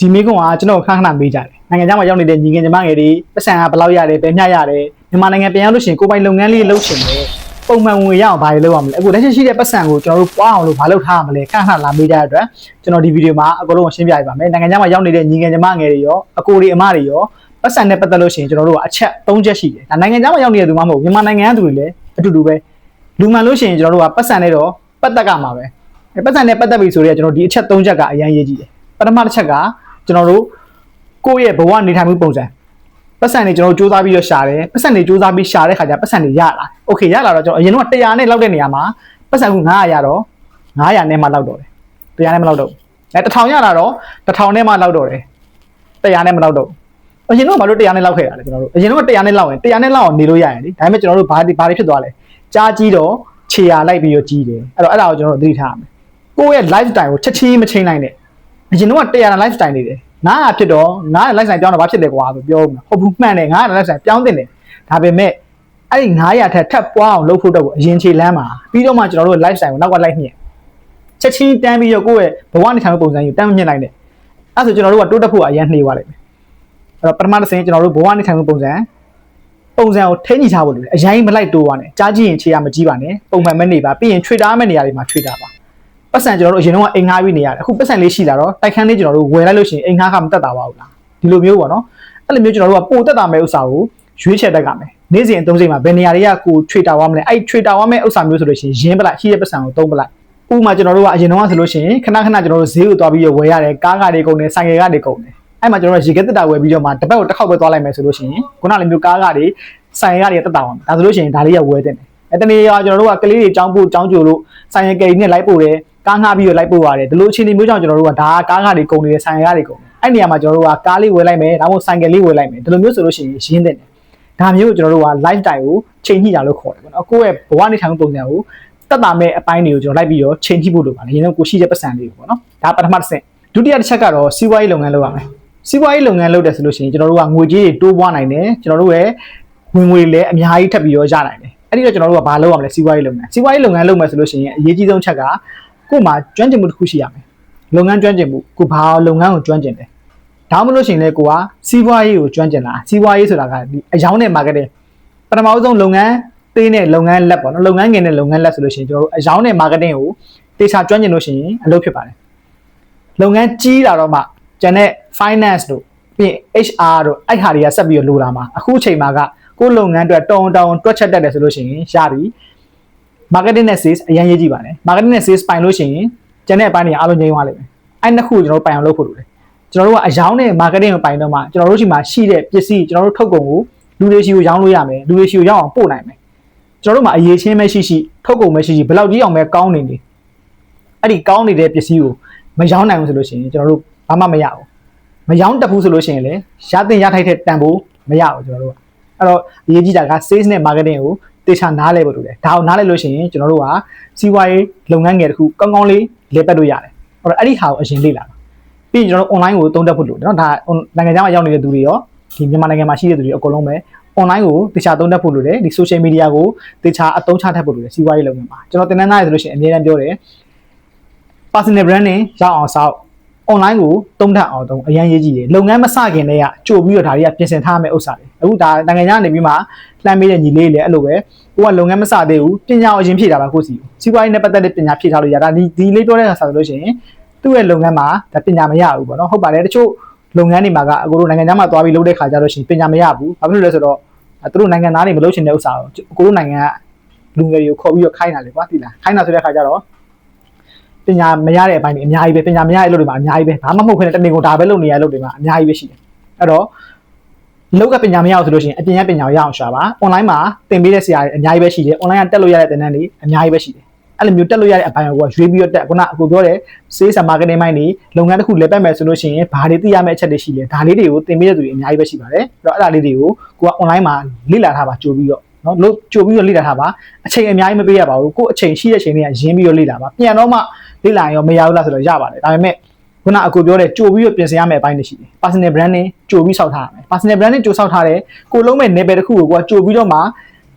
ဒီမိကွန်းကကျွန်တော်ခဏခဏမေးကြတယ်နိုင်ငံခြားမှာရောက်နေတဲ့ညီငယ်ညီမငယ်တွေပတ်စံကဘယ်လောက်ရတယ်ဘယ်မျှရတယ်မြန်မာနိုင်ငံပြန်ရောက်လို့ရှိရင်ကိုယ်ပိုင်လုပ်ငန်းလေးလုပ်ချင်တယ်ပုံမှန်ဝင်ရအောင်ဘာတွေလုပ်ရမလဲအခုလက်ရှိရှိတဲ့ပတ်စံကိုကျွန်တော်တို့ပွားအောင်လို့ဘာလုပ်ထားရမလဲခဏခဏလာမေးကြတဲ့အတွက်ကျွန်တော်ဒီဗီဒီယိုမှာအကုန်လုံးရှင်းပြပြပါမယ်နိုင်ငံခြားမှာရောက်နေတဲ့ညီငယ်ညီမငယ်တွေရောအကိုတွေအမတွေရောပတ်စံနဲ့ပတ်သက်လို့ရှိရင်ကျွန်တော်တို့ကအချက်၃ချက်ရှိတယ်ဒါနိုင်ငံခြားမှာရောက်နေတဲ့သူမှမဟုတ်မြန်မာနိုင်ငံကသူတွေလည်းအတူတူပဲလူမှန်လို့ရှိရင်ကျွန်တော်တို့ကပတ်စံနဲ့တော့ပတ်သက်ကမှာပဲအဲပတ်စံနဲ့ပတ်သက်ပြီဆိုတော့ကျွန်တော်ဒီအချက်၃ချက်ကအရင်ရေးကြည့်တယ်ပထမတစ်ချက်က ကျွန်တော်တို့ကိုယ့်ရဲ့ဘဝနေထိုင်မှုပုံစံ ပတ်စံတွေကျွန်တော်တို့စူးစမ်းပြီးတော့ရှာတယ်ပတ်စံတွေစူးစမ်းပြီးရှာတဲ့ခါကျပတ်စံတွေရလာโอเคရလာတော့ကျွန်တော်အရင်တော့100နဲ့လောက်တဲ့နေရာမှာပတ်စံက900ရတော့900နဲ့မှလောက်တော့တယ်100နဲ့မလောက်တော့ဘူးအဲ1000ရလာတော့1000နဲ့မှလောက်တော့တယ်100နဲ့မလောက်တော့ဘူးအရင်တော့ဘာလို့100နဲ့လောက်ခဲ့တာလဲကျွန်တော်တို့အရင်တော့100နဲ့လောက်ရင်100နဲ့လောက်အောင်နေလို့ရရင်လေဒါပေမဲ့ကျွန်တော်တို့ဘာဘာတွေဖြစ်သွားလဲကြားကြီးတော့ခြေရလိုက်ပြီးတော့ကြီးတယ်အဲ့တော့အဲ့ဒါကိုကျွန်တော်တို့သတိထားရမယ်ကိုယ့်ရဲ့ lifestyle ကိုချက်ချင်းမချင်းနိုင်နဲ့ အရင်တော့100 lifestyle နေတယ်900ဖြစ်တော့900 lifestyle ပြောင်းတော့ဘာဖြစ်လဲကွာဆိုပြောဦးမှာဟုတ်ဘူးမှန်တယ်900 lifestyle ပြောင်းတင်တယ်ဒါပေမဲ့အဲ့ဒီ900ထက်ထပ်ပွားအောင်လုပ်ဖို့တော့ကိုအရင်ခြေလမ်းမှာပြီးတော့မှကျွန်တော်တို့ lifestyle ကိုနောက်ကလိုက်မြင်ချက်ချင်းတန်းပြီးတော့ကိုယ့်ရဲ့ဘဝနေထိုင်မှုပုံစံကြီးကိုတန်းမမြင်လိုက်နဲ့အဲ့ဆိုကျွန်တော်တို့ကတိုးတက်ဖို့အရင်နှေးသွားလိမ့်မယ်အဲ့တော့ပထမတစ်ဆင့်ကျွန်တော်တို့ဘဝနေထိုင်မှုပုံစံပုံစံကိုထိန်းညှိထားဖို့လိုတယ်အရင်မလိုက်တိုးပါနဲ့ကြားကြည့်ရင်ခြေရမကြီးပါနဲ့ပုံမှန်မဲ့နေပါပြီးရင် trader မဲ့နေရာတွေမှာ trader ပါ ပတ်စံကျွန်တော်တို့အရင်တော့အိမ်ငှားပြီးနေရတယ်အခုပတ်စံလေးရှိလာတော့တိုက်ခန်းလေးကျွန်တော်တို့ဝယ်လိုက်လို့ရှိရင်အိမ်ငှားကမတက်တာပါဘူးလားဒီလိုမျိုးပေါ့နော်အဲ့လိုမျိုးကျွန်တော်တို့ကပိုတက်တာမဲ့ဥစ္စာကိုရွေးချယ်တတ်ကြမယ်နေ့စဉ်အသုံးစိတ်မှာဘယ်နေရာတွေကကို trader ဝါမလဲအဲ့ trader ဝါမဲ့ဥစ္စာမျိုးဆိုလို့ရှိရင်ရင်းပလိုက်ရှိတဲ့ပတ်စံကိုသုံးပလိုက်ဥပမာကျွန်တော်တို့ကအရင်တော့ဆိုလို့ရှိရင်ခဏခဏကျွန်တော်တို့ဈေးကိုသွားပြီးတော့ဝယ်ရတယ်ကားကားတွေကုန်တယ်ဆိုင်ကယ်ကားတွေကုန်တယ်အဲ့မှာကျွန်တော်တို့ရေခဲတက်တာဝယ်ပြီးတော့မှတစ်ပတ်ကိုတစ်ခေါက်ပဲသွားလိုက်မယ်ဆိုလို့ရှိရင်ခုနလိုမျိုးကားကားတွေဆိုင်ကယ်ကားတွေတက်တာပါမယ်ဒါဆိုလို့ရှိရင်ဒါလေးရဝယ်တဲ့တယ်အဲ့တနေ့ကကျွန်တော်တို့ကကလေးတွေចောင်းပို့ចောင်းကြိုလို့ဆိုင်ကယ်ကြီးနဲ့လိုက်ပို့တယ် ကားငှားပြီးတော့လိုက်ပို့ရတယ်ဒီလိုအခြေအနေမျိုးကြောင့်ကျွန်တော်တို့ကဒါကားကားတွေကုန်နေတယ်ဆိုင်ကားတွေကုန်တယ်အဲ့နေရာမှာကျွန်တော်တို့ကကားလေးဝယ်လိုက်မယ်ဒါမှမဟုတ်ဆိုင်ကယ်လေးဝယ်လိုက်မယ်ဒီလိုမျိုးဆိုလို့ရှိရင်ရင်းတဲ့တယ်ဒါမျိုးကိုကျွန်တော်တို့က lifestyle ကိုချိန်ညှိတာလို့ခေါ်တယ်ပေါ့နော်ကိုယ့်ရဲ့ဘဝနေထိုင်မှုပုံစံကိုတက်တာမဲ့အပိုင်းတွေကိုကျွန်တော်လိုက်ပြီးတော့ချိန်ညှိဖို့လိုပါတယ်ရင်းတော့ကိုရှိတဲ့ပတ်စံလေးကိုပေါ့နော်ဒါပထမတစ်ဆင့်ဒုတိယတစ်ချက်ကတော့စီးပွားရေးလုပ်ငန်းလုပ်ရမယ်စီးပွားရေးလုပ်ငန်းလုပ်တယ်ဆိုလို့ရှိရင်ကျွန်တော်တို့ကငွေကြေးတွေတိုးပွားနိုင်တယ်ကျွန်တော်တို့ရဲ့ဝင်ငွေလည်းအများကြီးထပ်ပြီးတော့ရနိုင်တယ်အဲ့ဒီတော့ကျွန်တော်တို့ကဘာလုပ်ရမလဲစီးပွားရေးလုပ်ငန်းစီးပွားရေးလုပ်ငန်းလုပ်မယ်ဆိုလို့ရှိရင်အရေးကြီးဆုံးချက်က ကို့မှာကျွမ်းကျင်မှုတစ်ခုရှိရမယ်လုပ်ငန်းကျွမ်းကျင်မှုကိုဘာလုပ်ငန်းကိုကျွမ်းကျင်တယ်ဒါမှမဟုတ်လို့ရှိရင်လည်းကိုကစီးပွားရေးကိုကျွမ်းကျင်တာစီးပွားရေးဆိုတာကဒီအယောင်းနဲ့ marketing ပထမဆုံးလုပ်ငန်းသေးတဲ့လုပ်ငန်းလက်ပေါ့နော်လုပ်ငန်းငယ်တဲ့လုပ်ငန်းလက်ဆိုလို့ရှိရင်ကျွန်တော်တို့အယောင်းနဲ့ marketing ကိုတေချာကျွမ်းကျင်လို့ရှိရင်အလုပ်ဖြစ်ပါတယ်လုပ်ငန်းကြီးလာတော့မှကျန်တဲ့ finance တို့ပြီးရင် HR တို့အဲ့ဟာတွေကဆက်ပြီးတော့လိုလာမှာအခုအချိန်မှာကကိုယ်လုပ်ငန်းအတွက်တောင်းတောင်းတွက်ချက်တတ်တယ်ဆိုလို့ရှိရင်ရပြီ marketing နဲ့ sales အရင်ရေးကြည့်ပါနဲ့ marketing နဲ့ sales ပိုင်လို့ရှိရင်ကျန်တဲ့အပိုင်းတွေအားလုံးငြိမ်းသွားလိမ့်မယ်အဲ့နှစ်ခုကိုကျွန်တော်တို့ပိုင်အောင်လုပ်ဖို့လိုတယ်ကျွန်တော်တို့ကအယောင်းနဲ့ marketing ကိုပိုင်တော့မှကျွန်တော်တို့ရှိမှရှိတဲ့ပစ္စည်းကျွန်တော်တို့ထုတ်ကုန်ကိုလူတွေရှိကိုရောင်းလို့ရမယ်လူတွေရှိကိုရောက်အောင်ပို့နိုင်မယ်ကျွန်တော်တို့မှာအရေးချင်းပဲရှိရှိထုတ်ကုန်ပဲရှိရှိဘယ်လောက်ကြီးအောင်ပဲကောင်းနေနေအဲ့ဒီကောင်းနေတဲ့ပစ္စည်းကိုမရောင်းနိုင်ဘူးဆိုလို့ရှိရင်ကျွန်တော်တို့ဘာမှမရဘူးမရောင်းတတ်ဘူးဆိုလို့ရှိရင်လည်းရတဲ့ရထိုက်တဲ့တန်ဖိုးမရဘူးကျွန်တော်တို့ကအဲ့တော့အရေးကြီးတာက sales နဲ့ marketing ကို တေချာနားလဲဖို့လိုတယ်ဒါအောင်နားလဲလို့ရှိရင်ကျွန်တော်တို့ကစီးပွားရေးလုပ်ငန်းငယ်တစ်ခုကောင်းကောင်းလေးလေပတ်လို့ရတယ်အဲ့တော့အဲ့ဒီဟာကိုအရင်လေ့လာပြီးကျွန်တော်တို့ online ကိုသုံးတက်ဖို့လိုတယ်နော်ဒါနိုင်ငံခြားမှာရောက်နေတဲ့သူတွေရောဒီမြန်မာနိုင်ငံမှာရှိတဲ့သူတွေအကုန်လုံးပဲ online ကိုတေချာသုံးတက်ဖို့လိုတယ်ဒီ social media ကိုတေချာအသုံးချတတ်ဖို့လိုတယ်စီးပွားရေးလုပ်ငန်းမှာကျွန်တော်တင်နန်းသားရဆိုလို့ရှိရင်အများအားပြောတယ် personal brand နဲ့ရောက်အောင်စောက် online ကိုတုံးထအောင်တုံးအရန်ရေးကြည့်တယ်လုပ်ငန်းမစခင်တည်းကကြိုပြီးတော့ဒါတွေကပြင်ဆင်ထားမယ့်ဥစ္စာတွေအခုဒါနိုင်ငံခြားနေပြီးမှလှမ်းပေးတဲ့ညီလေးတွေလည်းအဲ့လိုပဲကိုကလုပ်ငန်းမစသေးဘူးပညာအရင်ဖြည့်တာပါကိုစီစီးပွားရေးနဲ့ပတ်သက်တဲ့ပညာဖြည့်ထားလို့ရတာဒီဒီလေးပြောတဲ့အခါဆိုလို့ရှိရင်သူ့ရဲ့လုပ်ငန်းမှာဒါပညာမရဘူးပေါ့နော်ဟုတ်ပါတယ်တချို့လုပ်ငန်းတွေမှာကအကိုတို့နိုင်ငံခြားမှာသွားပြီးလုပ်တဲ့ခါကျတော့ရှင်ပညာမရဘူးဘာဖြစ်လို့လဲဆိုတော့သူတို့နိုင်ငံသားတွေမလုပ်ချင်တဲ့ဥစ္စာကိုကိုတို့နိုင်ငံကလူငယ်တွေကိုခေါ်ပြီးတော့ခိုင်းတာလေကွာတိလားခိုင်းတာဆိုတဲ့ခါကျတော့ ပညာမရတဲ့အပိုင်းတွေအများကြီးပဲပညာမရတဲ့အလုပ်တွေမှာအများကြီးပဲဘာမှမဟုတ်ခွင့်တနေကုန်ဒါပဲလုပ်နေရတဲ့အလုပ်တွေမှာအများကြီးပဲရှိတယ်အဲ့တော့လောက်ကပညာမရအောင်ဆိုလို့ရှိရင်အပြင်ရပညာကိုရအောင်ရှာပါ online မှာသင်ပေးတဲ့ဆရာတွေအများကြီးပဲရှိတယ် online ကတက်လို့ရတဲ့သင်တန်းတွေအများကြီးပဲရှိတယ်အဲ့လိုမျိုးတက်လို့ရတဲ့အပိုင်းကိုကရွေးပြီးတော့တက်ခုနအခုပြောတဲ့ sales and marketing ပိုင်းတွေလုပ်ငန်းတစ်ခုလည်ပတ်မယ်ဆိုလို့ရှိရင်ဘာတွေသိရမယ့်အချက်တွေရှိလဲဒါလေးတွေကိုသင်ပေးတဲ့သူတွေအများကြီးပဲရှိပါတယ်အဲ့တော့အဲ့ဒါလေးတွေကိုကိုက online မှာလေ့လာထားပါကြိုပြီးတော့ နော်လို့ကြိုပြီးတော့လေ့လာထားပါအချိန်အများကြီးမပေးရပါဘူးကို့အချိန်ရှိတဲ့အချိန်တွေကရင်းပြီးတော့လေ့လာပါပြန်တော့မှလေ့လာရင်ရောမရဘူးလားဆိုတော့ရပါတယ်ဒါပေမဲ့ခုနအကူပြောတဲ့ကြိုပြီးတော့ပြင်ဆင်ရမယ့်အပိုင်းတွေရှိတယ် personal branding ကြိုပြီးဆောက်ထားရမယ် personal branding ကြိုဆောက်ထားတယ်ကိုလုံးမဲ့ level တစ်ခုကိုကိုကကြိုပြီးတော့မှ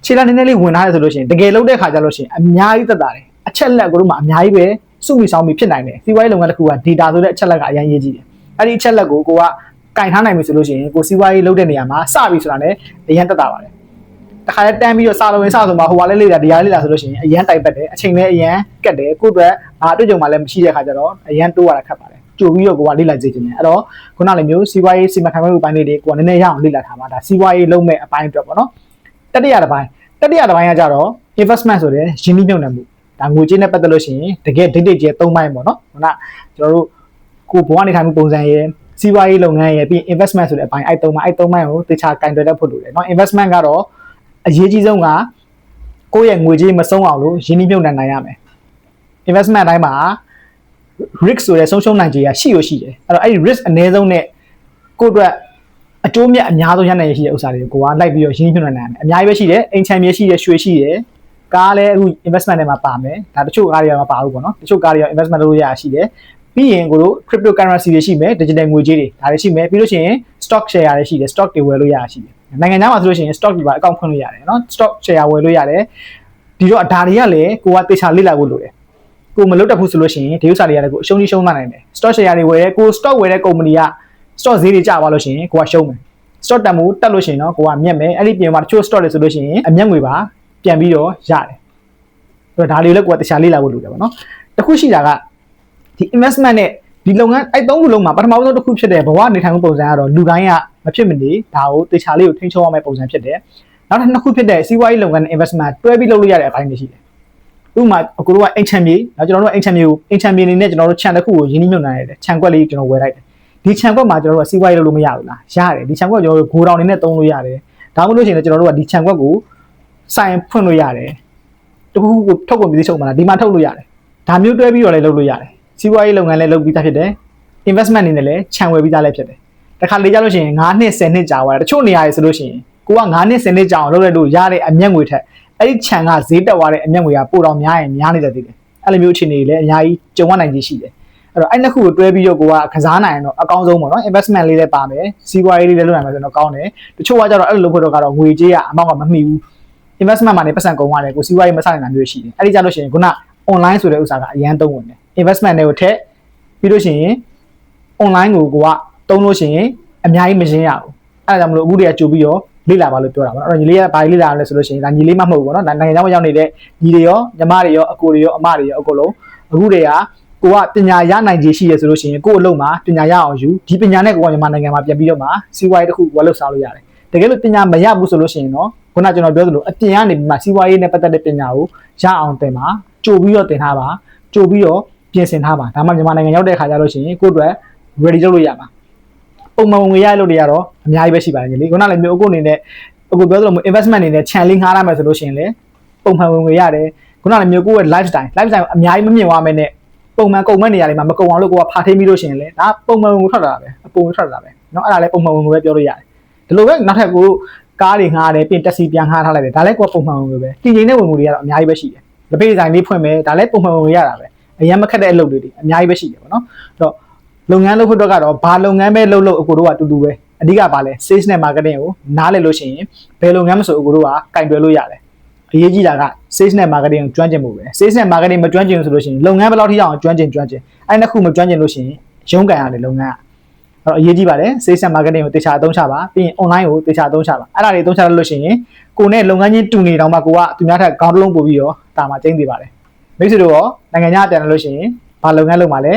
ခြေလာနည်းနည်းလေးဝင်ထားရဆိုလို့ရှိရင်တကယ်လုံးတဲ့ခါကျလို့ရှိရင်အများကြီးသက်သာတယ်အချက်လက်ကိုတို့မှအများကြီးပဲစုမိဆောင်ပြီးဖြစ်နိုင်တယ်စီးပွားရေးလုပ်ငန်းတစ်ခုက data ဆိုတဲ့အချက်လက်ကအရင်ရေးကြည့်တယ်အဲ့ဒီအချက်လက်ကိုကိုကကင်ထားနိုင်ပြီဆိုလို့ရှိရင်ကိုစီးပွားရေးလုပ်တဲ့နေရာမှာစပြီဆိုတာနဲ့အရန်တက်တာပါတယ် တခါလဲတန်းပြီးတော့စာလုံးဝင်စဆိုမှဟိုကလည်းလေ့လာတရားလေ့လာဆိုလို့ရှိရင်အရန်တိုက်ပတ်တယ်အချိန်လည်းအရန်ကက်တယ်ကိုယ့်အတွက်ဘာအတွေ့အကြုံမှလည်းမရှိတဲ့ခါကျတော့အရန်တိုးရတာခက်ပါတယ်ကြိုပြီးတော့ကိုကလေ့လာကြည့်ခြင်းတယ်အဲ့တော့ခုနလိုမျိုးစီးပွားရေးစီမံခန့်ခွဲမှုပိုင်းလေးတွေကိုကနည်းနည်းရအောင်လေ့လာထားမှာဒါစီးပွားရေးလုပ်မဲ့အပိုင်းအတွက်ပေါ့နော်တတိယတစ်ပိုင်းတတိယတစ်ပိုင်းကကြတော့ investment ဆိုတဲ့ရင်းနှီးမြှုပ်နှံမှုဒါငွေကြေးနဲ့ပတ်သက်လို့ရှိရင်တကယ်ဒိတ်ဒိတ်ကျဲ၃ပိုင်းပေါ့နော်ခုနကျွန်တော်တို့ကိုဘဝနေထိုင်မှုပုံစံရဲ့စီးပွားရေးလုပ်ငန်းရဲ့ပြီး investment ဆိုတဲ့အပိုင်းအဲ့၃ပိုင်းအဲ့၃ပိုင်းကိုတခြားကင်တွယ်တတ်ဖို့လိုတယ်เนาะ investment ကတော့ အရေးကြီးဆုံးကကိုယ့်ရဲ့ငွေကြေးမဆုံးအောင်လို့ရင်းနှီးမြှုပ်နှံနိုင်ရမယ် investment အတိုင်းမှာ risk ဆိုတဲ့ဆုံးရှုံးနိုင်ခြေကရှိရရှိတယ်အဲ့တော့အဲ့ဒီ risk အနည်းဆုံးနဲ့ကိုယ့်အတွက်အကျိုးမြတ်အများဆုံးရနိုင်ရရှိတဲ့ဥစ္စာတွေကိုကိုကလိုက်ပြီးတော့ရင်းနှီးမြှုပ်နှံနိုင်ရမယ်အများကြီးပဲရှိတယ်အိမ်ချမ်းမြေရှိတယ်ရွှေရှိတယ်ကားလည်းအခု investment ထဲမှာပါမယ်ဒါတချို့ကားတွေကမပါဘူးပေါ့နော်တချို့ကားတွေက investment လုပ်လို့ရရှိတယ်ပြီးရင်ကိုတို့ cryptocurrency တွေရှိမယ် digital ငွေကြေးတွေဒါတွေရှိမယ်ပြီးလို့ရှိရင် stock share တွေရှိတယ် stock တွေဝယ်လို့ရရှိတယ် နိုင်ငံခြားမှာဆိုလို့ရှိရင် stock တွေပါအကောင့်ဖွင့်လို့ရတယ်နော် stock share ဝယ်လို့ရတယ်ဒီတော့ဒါတွေကလည်းကိုကတေချာလေ့လာဖို့လိုတယ်ကိုမလုပ်တတ်ဘူးဆိုလို့ရှိရင်ဒီဥစ္စာတွေကလည်းကိုအရှုံးကြီးရှုံးသွားနိုင်တယ် stock share တွေဝယ်ရဲကို stock ဝယ်တဲ့ company က stock ဈေးတွေကျသွားလို့ရှိရင်ကိုကရှုံးမယ် stock တက်မှုတက်လို့ရှိရင်တော့ကိုကမြတ်မယ်အဲ့ဒီပြင်မှာတချို့ stock တွေဆိုလို့ရှိရင်အမျက်ငွေပါပြန်ပြီးတော့ရတယ်အဲ့တော့ဒါလေးလည်းကိုကတခြားလေ့လာဖို့လိုတယ်ပေါ့နော်တစ်ခုရှိတာကဒီ investment နဲ့ ဒီလုပ်ငန်းအဲ့သုံးခုလုံးမှာပထမဆုံးတစ်ခုဖြစ်တဲ့ဘဝနေထိုင်မှုပုံစံကတော့လူတိုင်းကမဖြစ်မနေဒါကိုတခြားလေးကိုထိန်းချုပ်ရမယ့်ပုံစံဖြစ်တယ်နောက်ထပ်နှစ်ခုဖြစ်တဲ့စီးပွားရေးလုပ်ငန်းနဲ့ investment တွဲပြီးလုပ်လို့ရတဲ့အပိုင်းတွေရှိတယ်ဥပမာအခုတို့ကအိမ်ချမ်းမြေနောက်ကျွန်တော်တို့အိမ်ချမ်းမြေကိုအိမ်ချမ်းမြေနေနဲ့ကျွန်တော်တို့ခြံတစ်ခုကိုရင်းနှီးမြှုပ်နှံရတယ်ခြံကွက်လေးကျွန်တော်ဝယ်လိုက်တယ်ဒီခြံကွက်မှာကျွန်တော်တို့ကစီးပွားရေးလုပ်လို့မရဘူးလားရတယ်ဒီခြံကွက်ကျွန်တော်တို့ဂိုဒေါင်နေနဲ့သုံးလို့ရတယ်ဒါမှမဟုတ်လို့ရှိရင်ကျွန်တော်တို့ကဒီခြံကွက်ကိုစိုင်ဖွင့်လို့ရတယ်တခုခုကိုထုတ်ကုန်ပြီးချုပ်မှာလားဒီမှာထုတ်လို့ရတယ်ဒါမျိုးတွဲပြီးတော့လည်းလုပ်လို့ရတယ် စီးပွားရေးလုပ်ငန်းလည်းလုပ်ပြီးသားဖြစ်တယ် investment အနေနဲ့လည်းခြံဝယ်ပြီးသားလည်းဖြစ်တယ်တခါလေကြလို့ရှိရင်9နှစ်10နှစ်ကြာသွားတယ်တချို့နေရာတွေဆိုလို့ရှိရင်ကိုက9နှစ်10နှစ်ကြာအောင်လုပ်လိုက်လို့ရတဲ့အမျက်ငွေထက်အဲ့ဒီခြံကဈေးတက်သွားတဲ့အမျက်ငွေကပိုတော့များရင်များနေတတ်သေးတယ်အဲ့လိုမျိုးအခြေအနေတွေလည်းအများကြီးကြုံရနိုင်ကြီးရှိတယ်အဲ့တော့အဲ့နှစ်ခုကိုတွဲပြီးတော့ကိုကကစားနိုင်ရင်တော့အကောင်းဆုံးပေါ့နော် investment လေးလည်းပါမယ်စီးပွားရေးလေးလည်းလုပ်နိုင်မယ်ဆိုတော့ကောင်းတယ်တချို့ကကြတော့အဲ့လိုလုပ်ဖို့တော့ကတော့ငွေကြေးကအမောက်ကမမှီဘူး investment မှာနေပတ်စံကုန်ရတယ်ကိုစီးပွားရေးမဆိုင်နိုင်တာမျိုးရှိတယ်အဲ့ဒီကြလို့ရှိရင်ခုန online ဆိုတဲ့ဥစ္စာကအရန်သုံးဝင်တယ် investment တွေကိုထည့်ပြီးလို့ရှိရင် online ကိုကိုကတုံးလို့ရှိရင်အများကြီးမရှင်းရဘူးအဲ့ဒါကြောင့်မလို့အခုတည်းကကြိုပြီးတော့လေ့လာပါလို့ပြောတာပေါ့နော်အဲ့တော့ညီလေးကဘာလေ့လာရလဲဆိုလို့ရှိရင်ဒါညီလေးမှမဟုတ်ဘူးပေါ့နော်ဒါနိုင်ငံခြားမှာရောက်နေတဲ့ညီတွေရောညီမတွေရောအကိုတွေရောအမတွေရောအကုန်လုံးအခုတည်းကကိုကပညာရနိုင်ခြေရှိရဆိုလို့ရှိရင်ကို့အလုံးမှာပညာရအောင်ယူဒီပညာနဲ့ကိုကမြန်မာနိုင်ငံမှာပြန်ပြီးတော့မှစီးပွားရေးတစ်ခုဝယ်လို့စားလို့ရတယ်တကယ်လို့ပညာမရဘူးဆိုလို့ရှိရင်တော့ခုနကျွန်တော်ပြောသလိုအပြင်ကနေပြီးမှစီးပွားရေးနဲ့ပတ်သက်တဲ့ပညာကိုရအောင်သင်ပါကြိုပြီးတော့သင်ထားပါကြိုပြီးတော့ ပြင်ဆင်ထားပါဒါမှမြန်မာနိုင်ငံရောက်တဲ့ခါကျလို့ရှိရင်ကိုယ့်အတွက် ready လုပ်လို့ရမှာပုံမှန်ဝင်ရလို့တွေကတော့အများကြီးပဲရှိပါတယ်ညီလေးခုနလည်းမျိုးအခုအနေနဲ့အခုပြောသလိုမျိုး investment အနေနဲ့ channel ငှားရမယ်ဆိုလို့ရှိရင်လေပုံမှန်ဝင်ငွေရတယ်ခုနလည်းမျိုးကိုယ့်ရဲ့ lifestyle lifestyle အများကြီးမမြင်သွားမယ်နဲ့ပုံမှန်ကုန်မဲ့နေရာတွေမှာမကုန်အောင်လို့ကိုကဖာထိမိလို့ရှိရင်လေဒါပုံမှန်ဝင်ငွေထွက်လာတာပဲအပုံဝင်ထွက်လာတာပဲเนาะအဲ့ဒါလည်းပုံမှန်ဝင်ငွေပဲပြောလို့ရတယ်ဒီလိုပဲနောက်ထပ်ကိုကားတွေငှားတယ်ပြင်တက်စီပြန်ငှားထားလိုက်တယ်ဒါလည်းကိုကပုံမှန်ဝင်ငွေပဲတည်ငြိမ်တဲ့ဝင်ငွေတွေကတော့အများကြီးပဲရှိတယ်လက်ပိတ်ဆိုင်လေးဖွင့်မယ်ဒါလည်းပုံမှန်ဝင်ငွေရတာပဲ အရင်မခက်တဲ့အလုပ်တွေတွေအများကြီးပဲရှိတယ်ပေါ့နော်အဲ့တော့လုပ်ငန်းလုပ်ဖို့အတွက်ကတော့ဘာလုပ်ငန်းပဲလုပ်လို့အကိုတို့ကအတူတူပဲအဓိကပါလဲ sales နဲ့ marketing ကိုနားလည်လို့ရှိရင်ဘယ်လုပ်ငန်းမဆိုအကိုတို့ကကင်တွယ်လို့ရတယ်အရေးကြီးတာက sales နဲ့ marketing ကိုကျွမ်းကျင်မှုပဲ sales နဲ့ marketing မကျွမ်းကျင်ဘူးဆိုလို့ရှိရင်လုပ်ငန်းဘယ်လောက်ထိအောင်ကျွမ်းကျင်ကျွမ်းကျင်အဲ့နှစ်ခုမကျွမ်းကျင်လို့ရှိရင်ရုန်းကန်ရတယ်လုပ်ငန်းကအဲ့တော့အရေးကြီးပါတယ် sales နဲ့ marketing ကိုတေချာအသုံးချပါပြီးရင် online ကိုတေချာအသုံးချပါအဲ့ဒါတွေအသုံးချလို့ရှိရင်ကိုနဲ့လုပ်ငန်းချင်းတူနေတော့မှကိုကသူများထက်ခေါင်းတစ်လုံးပို့ပြီးတော့တာမှာကျင်းနေပါတယ် မိတ်ဆွေတို့ရောနိုင်ငံခြားပြန်လာလို့ရှိရင်ဘာလုပ်ငန်းလုပ်မှာလဲ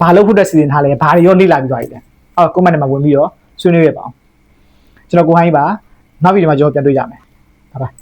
ဘာလုပ်ဖို့တက်စီစဉ်ထားလဲဘာတွေရောလေ့လာပြီးသွားပြီလဲအော် comment ထဲမှာဝင်ပြီးတော့ဆွေးနွေးရပါအောင်ကျွန်တော်ကိုဟိုင်းပါနောက်ဗီဒီယိုမှာကျွန်တော်ပြန်တွေ့ကြမယ်ဘိုင်ဘိုင်